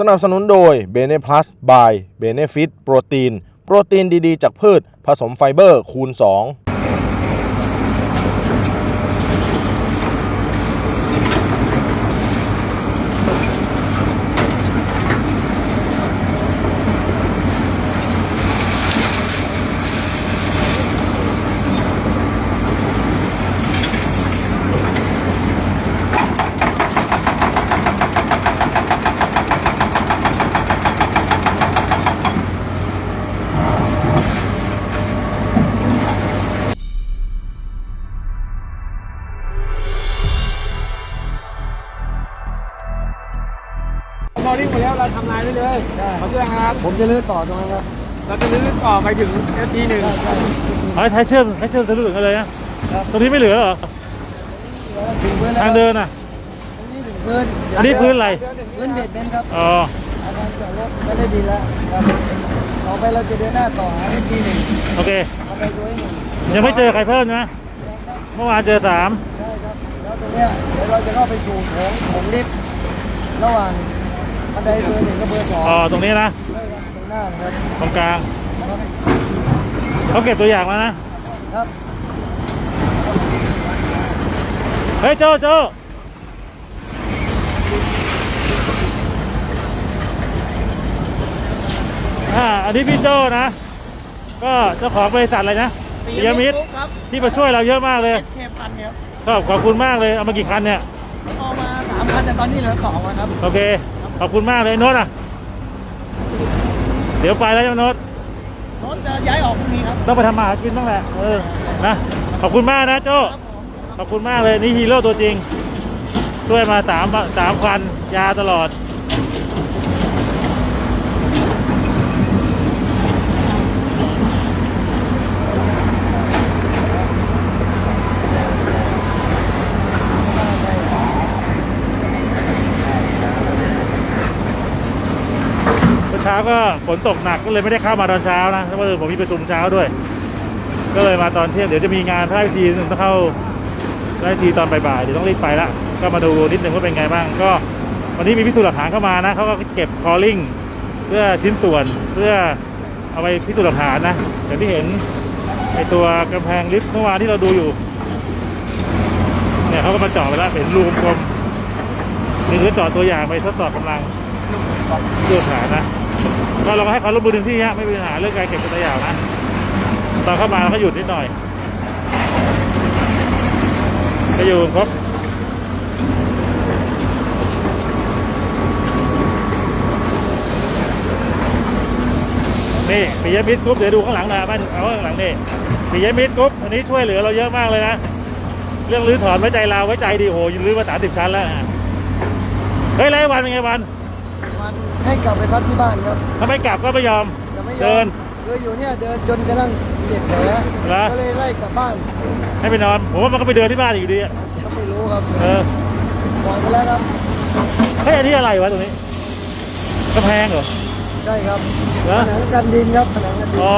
สนับสนุนโดย b e n e Plus by Benefit โปรตีน โปรตีนดี ๆ จากพืช ผสมไฟเบอร์คูณ 2 พอที่หมดแล้วเราทำลายได้เลยได้ขอเครื่องครับผมจะลื้อต่อตรงนั้นครับเราจะลื้อต่อไปถึงนาทีหนึ่งใช่ใช่เอาท้ายเชื่อมท้ายเชื่อมทะลุถึงกันเลยนะครับตรงนี้ไม่เหลือเหรอแล้วถึงพื้นแล้วทางเดินอะตรงนี้ถึงพื้นอันนี้พื้นอะไรพื้นเด็ดเน้นครับอ๋ออาการจอดรถก็ได้ดีแล้วครับต่อไปเราจะเดินหน้าต่อหาให้ทีหนึ่งโอเคเอาไปด้วยหนึ่งยังไม่เจอใครเพิ่มนะเมื่อวานเจอสามใช่ครับแล้วตรงเนี้ยเดี๋ยวเราจะเข้าไปสู่โถงโถงลิฟต์ระหว่าง บันไดเบอร์หนึ่งกับเบอร์สองอ๋อตรงนี้นะใช่ครับตรงหน้านะครับตรงกลางครับเขาเก็บตัวอย่างแล้วนะครับเฮ้ยโจโจอ่าอันนี้พี่โจนะ ก็เจ้าของบริษัทอะไรนะปิยมิตรครับที่มาช่วยเราเยอะมากเลยเคพันครับก็ขอบคุณมากเลย เอามากี่คันเนี่ยเอามาสามพันแต่ตอนนี้เหลือสองแล้วครับ โอเค ขอบคุณมากเลยโน้ตอะ เดี๋ยวไปแล้วจะโน้ตรถจะย้ายออกพรุ่งนี้ครับ ต้องไปทำมาหากินบ้างแหละ เออ นะ ขอบคุณมากนะโจ้ครับผมขอบคุณมากเลยนี่ฮีโร่ตัวจริง ช่วยมาสามสามคันยาตลอด เช้าก็ฝนตกหนักก็เลยไม่ได้เข้ามาตอนเช้านะเพราะว่าผมมีประชุมเช้าด้วย ก็เลยมาตอนเที่ยงเดี๋ยวจะมีงานพระราชพิธีหนึ่งต้องเข้าพระราชพิธีตอนบ่ายๆเดี๋ยวต้องรีบไปละก็มาดูนิดนึงว่าเป็นไงบ้าง ก็วันนี้มีพิสูจน์หลักฐานเข้ามานะเขาก็เก็บคอลลิ่งเพื่อชิ้นส่วนเพื่อเอาไปพิสูจน์หลักฐานนะอย่างที่เห็นไอตัวกำแพงลิฟต์เมื่อวานที่เราดูอยู่เนี่ยเขาก็มาเจาะไปแล้วเห็นรูกลมๆนี่คือเจาะตัวอย่างไปทดสอบกำลังพิสูจน์หลักฐานนะ ก็เราก็ให้ความร่วมมือเต็มที่ฮะไม่มีปัญหาเรื่องการเก็บตัวอย่างนะตอนเข้ามาเราก็หยุดนิดหน่อยก็อยู่ครบนี่ปิยมิตรกรุ๊ปเดี๋ยวดูข้างหลังนะบ้านเอาข้างหลังนี่ปิยมิตรกรุ๊ปอันนี้ช่วยเหลือเราเยอะมากเลยนะเรื่องรื้อถอนไว้ใจเราไว้ใจดีโหยืนรื้อมาสามสิบชั้นแล้วนะเฮ้ยไรวันเป็นไงวัน ให้กลับไปพักที่บ้านครับถ้าไม่กลับก็ไม่ยอม จะไม่ยอมเดินคืออยู่เนี่ยเดินจนกระทั่งเจ็บแผลเหรอ ก็เลยไล่กลับบ้านให้ไปนอน ผมว่ามันก็ไปเดินที่บ้านอยู่ดีอะก็ไม่รู้ครับเออบอกไปแล้วครับเฮ้ยอันนี้อะไรวะตรงนี้กำแพงเหรอ ใช่ครับเหรอผนังกันดินครับผนังกันดินอ๋อ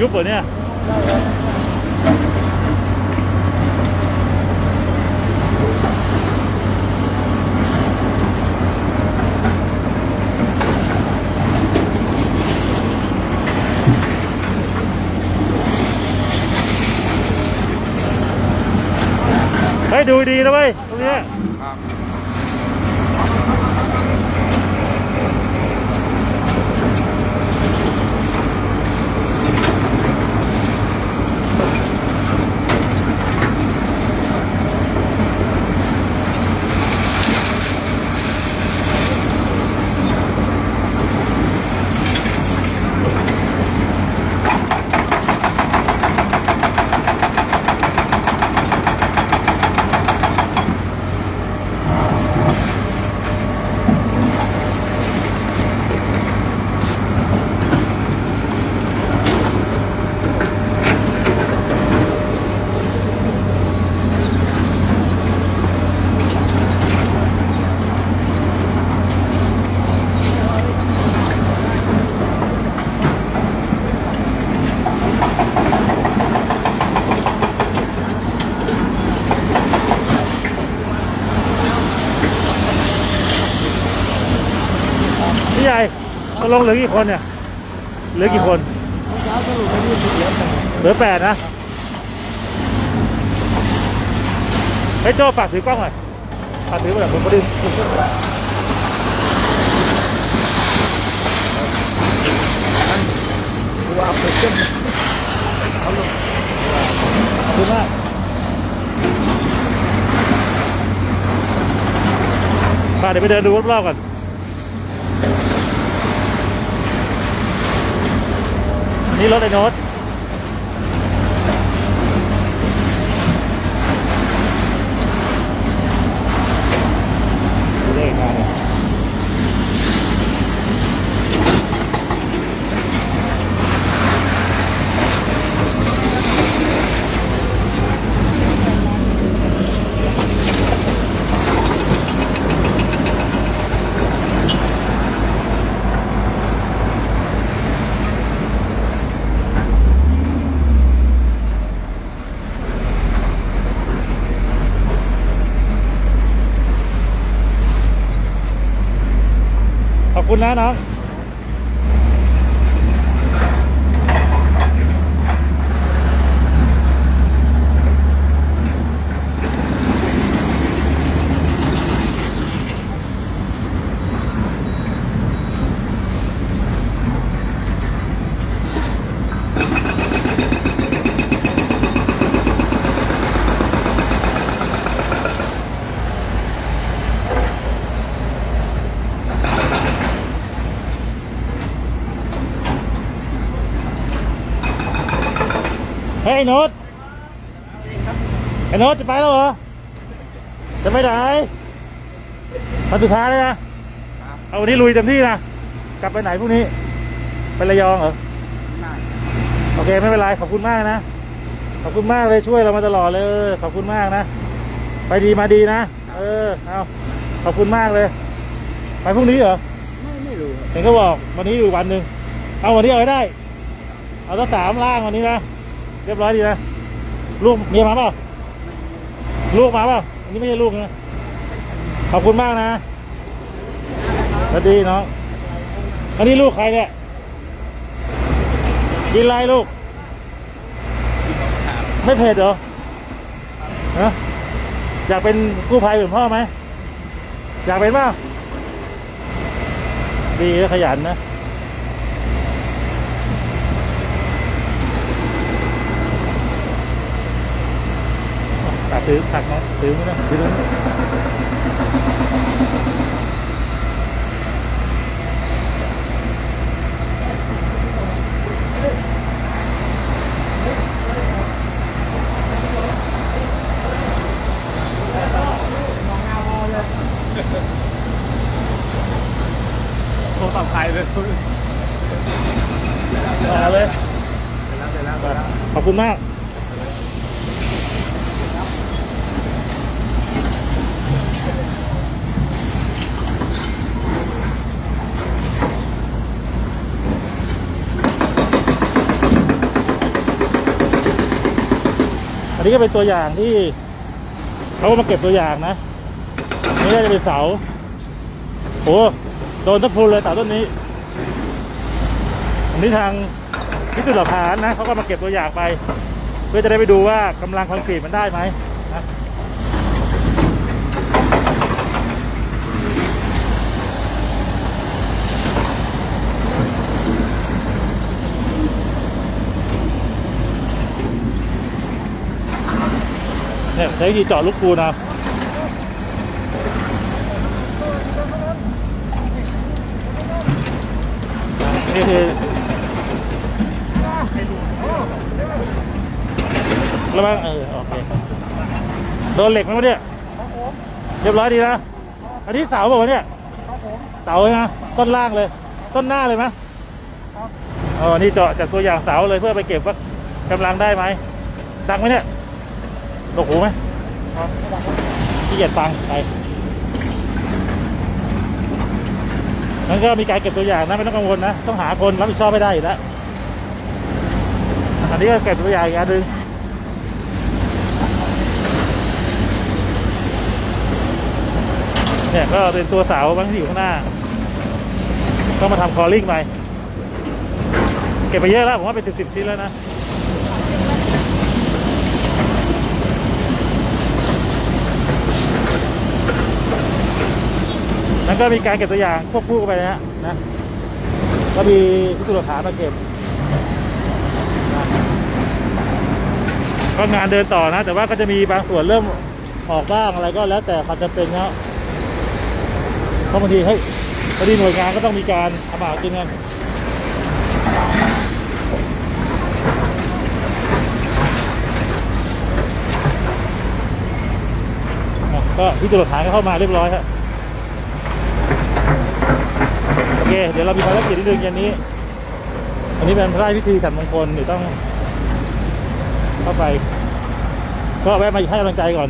ยุบเหรอเนี่ยใช่ครับ ดูดีนะเว้ยตรงนี้ ตกลงเหลือกี่คนเนี่ย เหลือกี่คนเช้าสรุปไม่ได้เยอแต่เหลือแปดนะไอ้โจ้ฝากถือกล้องหน่อยฝากถือไปแบบผมก็ดึงตัวเอาไปขึ้นขอบคุณมากป่าเดี๋ยวไปเดินดูรอบๆก่อน นี่รถไอ้โน้ต คุณนะน้อง เฮ้ยไอ้โน้ตไอ้โน้ตจะไปแล้วเหรอ จะไปไหนวันสุดท้ายเลยนะ เอาวันนี้ลุยเต็มที่นะ กลับไปไหนพรุ่งนี้ ไประยองเหรอ โอเคไม่เป็นไรขอบคุณมากนะ ขอบคุณมากเลยช่วยเรามาตลอดเลยเออขอบคุณมากนะ ไปดีมาดีนะ เออ เอาขอบคุณมากเลย ไปพรุ่งนี้เหรอ ไม่ไม่รู้เห็นก็บอกวันนี้อยู่วันหนึ่ง เอาวันนี้เอาให้ได้ เอาตั้งสามล่างวันนี้นะ เรียบร้อยดีนะลูกเมียมาเปล่าลูกมาเปล่าอันนี้ไม่ใช่ลูกนะขอบคุณมากนะสวัสดีน้องอันนี้ลูกใครเนี่ยกินไรลูก ไม่เผ็ดเหรอฮะอยากเป็นกู้ภัยเหมือนพ่อไหม อยากเป็นเปล่าดีและขยันนะ ถือตักนะถือไม่ได้ถือตรงนี้โทรศัพท์ใครเลยมาเลยเสร็จแล้วเสร็จแล้วขอบคุณมาก นนี้ก็เป็นตัวอย่างที่เขาก็มาเก็บตัวอย่างนะนี่น่าจะเป็นเสาโอ้โดนทับพลุนเลยเสาต้นนี้อันนี้ทางพิสูจน์หลักฐานนะเขาก็มาเก็บตัวอย่างไป เพื่อจะได้ไปดูว่ากำลังคอนกรีตมันได้ไหมนะเนี่ยใช้วิธีเจาะลูกปูนเอานี่คือระวังเออโอเคโดนเหล็กไหมวะเนี่ยเรียบร้อยดีนะอันนี้เสาบอกว่าเนี่ยเสาเลยนะต้นล่างเลย ต้นหน้าเลยไหมอ๋อนี่เจาะจากตัวอย่างเสาเลยเพื่อไปเก็บว่ากำลังได้ไหมดังไหมเนี่ยตกหูไหม ที่เหยียดฟังไปนั่นก็มีการเก็บตัวอย่างนะไม่ต้องกังวลนะ ต้องหาคนรับผิดชอบไม่ได้อยู่แล้วอันนี้ก็เก็บตัวอย่างอีกอันหนึ่งเนี่ยก็เป็นตัวเสาบางที่อยู่ข้างหน้า ต้องมาทำคอลลิ่งไปเก็บไปเยอะแล้ว ผมว่าเป็นสิบสิบชิ้นแล้วนะ แล้วก็มีการเก็บตัวอย่างควบคู่กันไปนะฮะนะก็มีพิสูจน์หลักฐานมาเก็บก็งานเดินต่อนะ แต่ว่าก็จะมีบางส่วนเริ่มออกบ้างอะไรก็แล้วแต่ความจำเป็นครับเพราะบางทีให้พอดีหน่วยงานก็ต้องมีการทำอาหารกินกันอะก็พิสูจน์หลักฐานก็เข้ามาเรียบร้อยครับ โอ เคเดี๋ยวเรามีภารกิจนิดนึงย็นนี้ อันนี้เป็นพระราชพิธีสันมงคลเดี๋ยวต้อง เข้าไป ก็แวะมาให้กำลังใจก่อน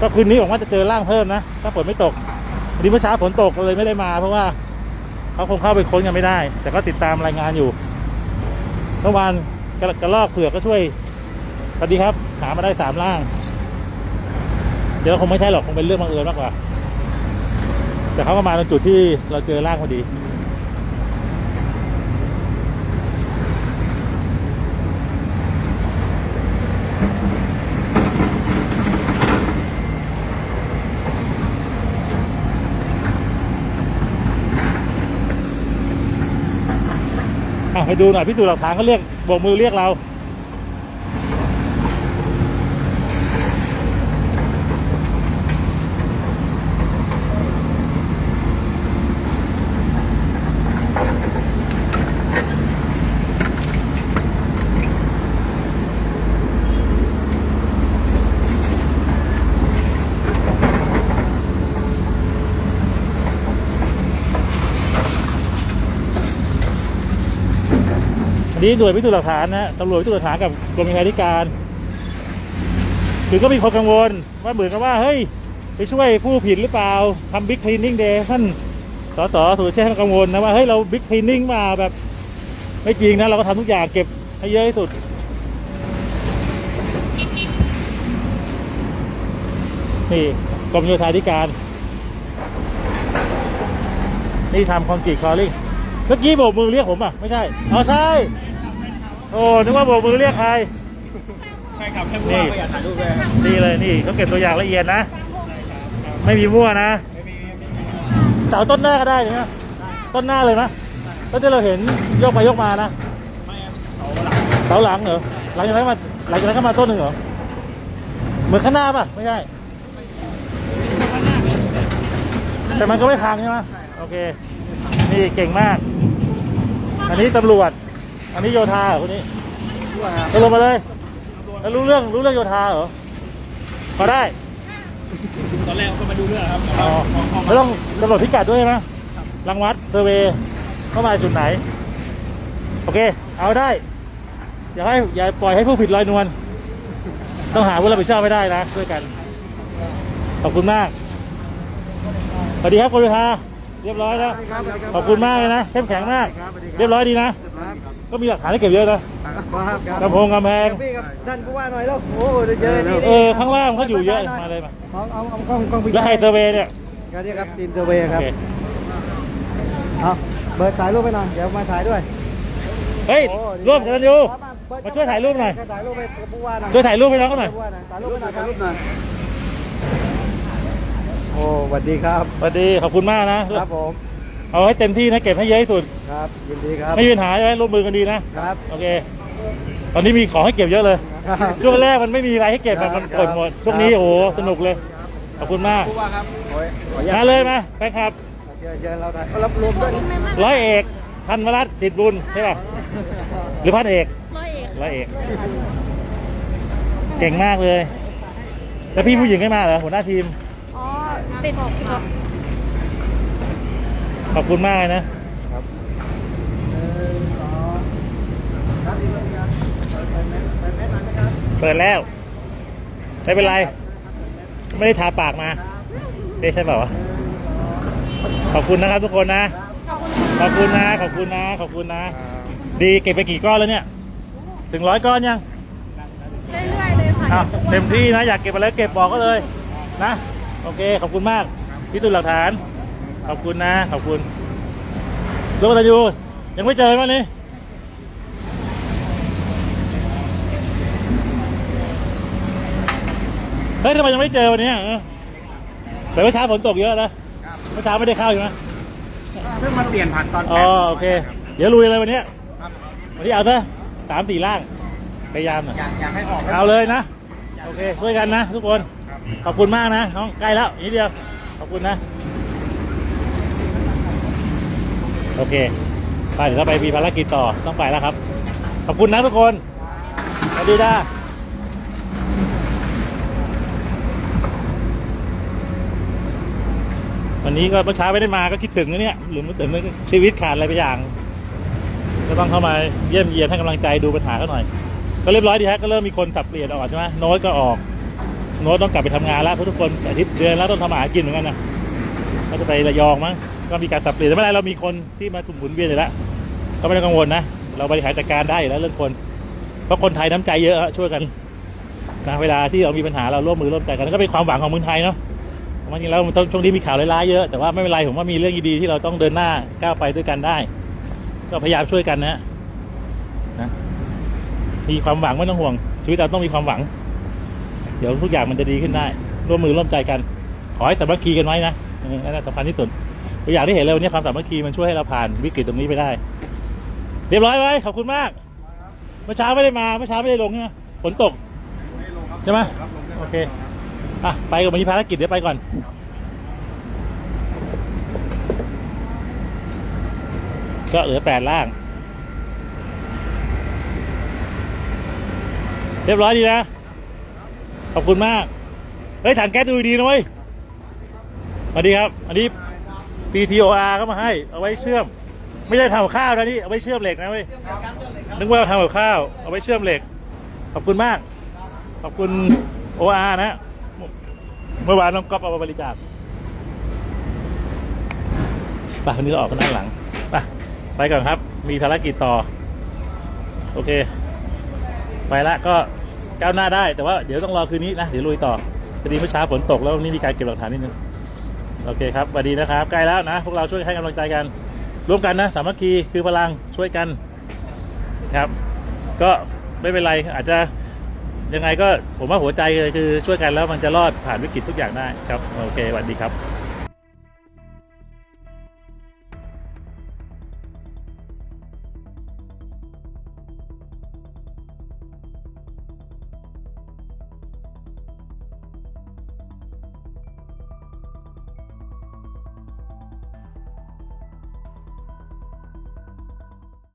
ก็คืนนี้ผมว่าจะเจอร่างเพิ่มนะ ถ้าฝนไม่ตกวันนี้เมื่อเช้าฝนตกเลยไม่ได้มา เพราะว่าเขาคงเข้าไปค้นกันไม่ได้ แต่ก็ติดตามรายงานอยู่เมื่อวานกระกระลอกเผือกก็ช่วยสวัสดีครับ หามาได้สามร่าง เดี๋ยวคงไม่ใช่หรอกคงเป็นเรื่องบังเอิญมากกว่า แต่เขาก็มาตรงจุดที่เราเจอร่างพอดี ไปดูหน่อยพิสูจน์หลักฐานเขาเรียกโบกมือเรียกเรา นี้หน่วยพิสูจน์หลักฐานนะตำรวจพิสูจน์หลักฐานกับกรมวิชาธิการ คือก็มีคนกังวลว่าเหมือนกับว่าเฮ้ยไปช่วยผู้ผิดหรือเปล่าทำบิ๊กคลีนนิ่งเดย์ท่านสสสุรเชษฐ์กังวลนะว่าเฮ้ยเราบิ๊กคลีนนิ่งมาแบบไม่จริงนะเราก็ทำทุกอย่างเก็บให้เยอะที่สุดนี่กรมโยธาธิการ นี่ทำคอนกรีตคอร์ลิ่งเมื่อกี้โบกมือเรียกผมอะ ไม่ใช่อ๋อใช่ โอ้นึกว่าโบกมือเรียกใครใช่ครับแค่ผู้ว่าไม่อยากถ่ายรูปเลยนี่เลยนี่เขาเก็บตัวอย่างละเอียดนะ ไม่มีมั่วนะไม่มีไม่มีเสาต้นหน้าก็ได้นะต้นหน้าเลยนะต้นที่เราเห็นยกไปยกมานะไม่เอาเสาหลังเสาหลังเหรอหลังจากนั้นมาหลังจากนั้นก็มาต้นหนึ่งเหรอเหมือนข้างหน้าป่ะไม่ใช่แต่มันก็ไม่พังใช่ไหมโอเค นี่เก่งมาก อันนี้ตำรวจ อันนี้โยธาเหรอคนนี้ผู้ว่าครับตกลงมาเลยแล้วรู้เรื่องรู้เรื่องโยธาเหรอพอได้ ตอนแรกก็มาดูเรื่องครับอ๋อของไม่ต้องกำหนดพิกัดด้วยใช่ไหมรังวัดเซอร์เวย์เข้ามาจุดไหน โอเค เอาได้ อย่าให้อย่าปล่อยให้ผู้ผิดลอยนวล ต้องหาผู้รับผิดชอบไม่ได้นะด้วยกัน ขอบคุณมาก สวัสดีครับคุณลูกค้าเรียบร้อยแล้ว ขอบคุณมากเลยนะ เข้มแข็งมาก เรียบร้อยดีนะ ก็มีหลักฐานให้เก็บเยอะนะครับครับกำโพงกำแพงพี่กับท่านผู้ว่าหน่อยแล้วโอ้เดี๋ยวเจอนี่เออข้างล่างเขาอยู่เยอะมาเลยมาเอาเอาเอากล้องกล้องพี่แล้วใครเซอร์เวย์เนี่ยก็เนี่ยครับทีมเซอร์เวย์โอครับเคเอาเบิร์ดถ่ายรูปไปหน่อยเดี๋ยวมาถ่ายด้วยเฮ้ยร่วมกันอยู่มาช่วยถ่ายรูปหน่อยถ่ายรูปไปกับผู้ว่าหน่อยช่วยถ่ายรูปให้น้องเขาหน่อยผู้ว่าหน่อยถ่ายรูปหน่อยถ่ายรูปหน่อยโอ้สวัสดีครับสวัสดีขอบคุณมากนะครับผม เอาให้เต็มที่นะเก็บให้เยอะที่สุดครับยินดีครับไม่มีปัญหาใช่ไหมร่วมมือกันดีนะครับ โอเค ตอนนี้มีของให้เก็บเยอะเลยครับช่วงแรกมันไม่มีอะไรให้เก็บแบบมันกดหมดช่วงนี้โอ้โหสนุกเลยขอบคุณมากผู้ว่าครับโอ้ยขออนุญามาตเลยมาแฟนคลับเจอเจอเราถ่ายเอารับรวมด้วยร้อยเอกพันวรัตน์จิตบุญใช่ป่ะหรือพันเอกร้อยเอกร้อยเอก เก่งมากเลย แล้วพี่ผู้หญิงไม่มาเหรอหัวหน้าทีม อ๋อติดออกครับข อบคุณมากเลยนะครับหนึ่งสองครับอีกแล้วครับเปิดเปิดแมสเปิดแมสหน่อยไหมครับเปิดแล้ว ไม่เป็นไร ไม่ได้ทาปากมาเด้ใช่เปล่าวะขอบคุณนะครับทุกคนนะขอบคุณค่ะขอบคุณนะ ขอบคุณนะ ขอบคุณนะ ดีเก็บไปกี่ก้อนแล้วเนี่ย ถึงร้อยก้อนยัง เรื่อยๆเลยค่ะอ้าวเต็มที่นะ อยากเก็บอะไรเก็บบอกก็เลย นะ โอเค ขอบคุณมากพิสูจน์หลักฐาน ขอบคุณนะ ขอบคุณรถตันยูยังไม่เจอวันนี้เฮ้ยทำไมยังไม่เจอวันนี้เออแต่เมื่อเช้าฝนตกเยอะนะเมื่อเช้าไม่ได้เข้าใช่ไหมเพิ่งมาเปลี่ยนผ่านตอนอ๋อโอเค เดี๋ยวลุยเลยวันนี้วันนี้เอาซะสามสี่ล่างพยายามหน่อยอยากอยากให้ออกเอาเลยนะ โอเคช่วยกันนะทุกคน ขอบคุณมากนะน้องใกล้แล้วอีกนิดเดียว ขอบคุณนะ โอเคไปเดี๋ยวเราไปมีภารกิจต่อต้องไปแล้วครับ ขอบคุณนะทุกคนสวัสดีจ้าวันนี้ก็เมื่อเช้าไม่ได้มาก็คิดถึงนะเนี่ยหรือถึงชีวิตขาดอะไรไปอย่าง ก็ต้องเข้ามาเยี่ยมเยียนให้กำลังใจดูปัญหาเขาหน่อย ก็เรียบร้อยดีฮะก็เริ่มมีคนสับเปลี่ยนออกใช่ไหมโน้ตก็ออก โน้ตต้องกลับไปทำงานแล้วเพราะทุกคนอาทิตย์เดือนแล้วต้องทำอาหารกินเหมือนกันนะก็จะไประยองมั้ง ก็มีการสับเปลี่ยนแต่ไม่เป็นไรเรามีคนที่มาถุ่มหมุนเวียนอยู่แล้วก็ไม่ต้องกังวลนะเราบริหารจัดการได้อยู่แล้วเรื่องคน เพราะคนไทยน้ำใจเยอะช่วยกันนะเวลาที่เรามีปัญหาเราร่วมมือร่วมใจกันก็เป็นความหวังของเมืองไทยเนาะจริงแล้วมันช่วงนี้มีข่าวร้ายๆเยอะแต่ว่าไม่เป็นไรผมว่ามีเรื่องดีๆที่เราต้องเดินหน้าก้าวไปด้วยกันได้ ก็พยายามช่วยกันนะนะมีความหวังไม่ต้องห่วง ชีวิตเราต้องมีความหวัง เดี๋ยวทุกอย่างมันจะดีขึ้นได้ ร่วมมือร่วมใจกัน ขอให้สามัคคีกันไว้นะนั่นสำคัญที่สุด ตัวอย่างที่เห็นเลยวันนี้ความสามัคคีมันช่วยให้เราผ่านวิกฤตตรงนี้ไปได้ เรียบร้อยไว้ขอบคุณมากเมื่อเช้าไม่ได้มาเมื่อเช้าไม่ได้ลงใช่ไหมฝนตกใช่ไหมโอเคอะไปกับมีภารกิจเดี๋ยวไปก่อนก็เหลือแปดล่าง เรียบร้อยดีนะ ขอบคุณมาก เฮ้ยถังแก๊สดูดีนะเว้ยสวัสดีครับ อันนี้ PTOR ก็มาให้ เอาไว้เชื่อม ไม่ได้ทำกับข้าวนะนี่เอาไว้เชื่อมเหล็กนะเว้ยนึกว่าทำกับข้าว เอาไว้เชื่อมเหล็ก ขอบคุณมาก ขอบคุณ OR นะ เมื่อวานน้องก๊อฟเอามาบริจาคไปวันนี้เราออกกันด้านหลังไปไปก่อนครับ มีภารกิจต่อ โอเค ไปละก็ก้าวหน้าได้แต่ว่าเดี๋ยวต้องรอคืนนี้นะ เดี๋ยวลุยต่อพอดีเมื่อเช้าฝนตกแล้ววันนี้มีการเก็บหลักฐานนิดนึง โอเคครับสวัสดีนะครับ ใกล้แล้วนะ พวกเราช่วยให้กำลังใจกัน ร่วมกันนะ สามัคคีคือพลังช่วยกันครับ ก็ไม่เป็นไรอาจจะยังไงก็ผมว่าหัวใจเลยคือช่วยกันแล้วมันจะรอดผ่านวิกฤตทุกอย่างได้ครับ โอเคสวัสดีครับ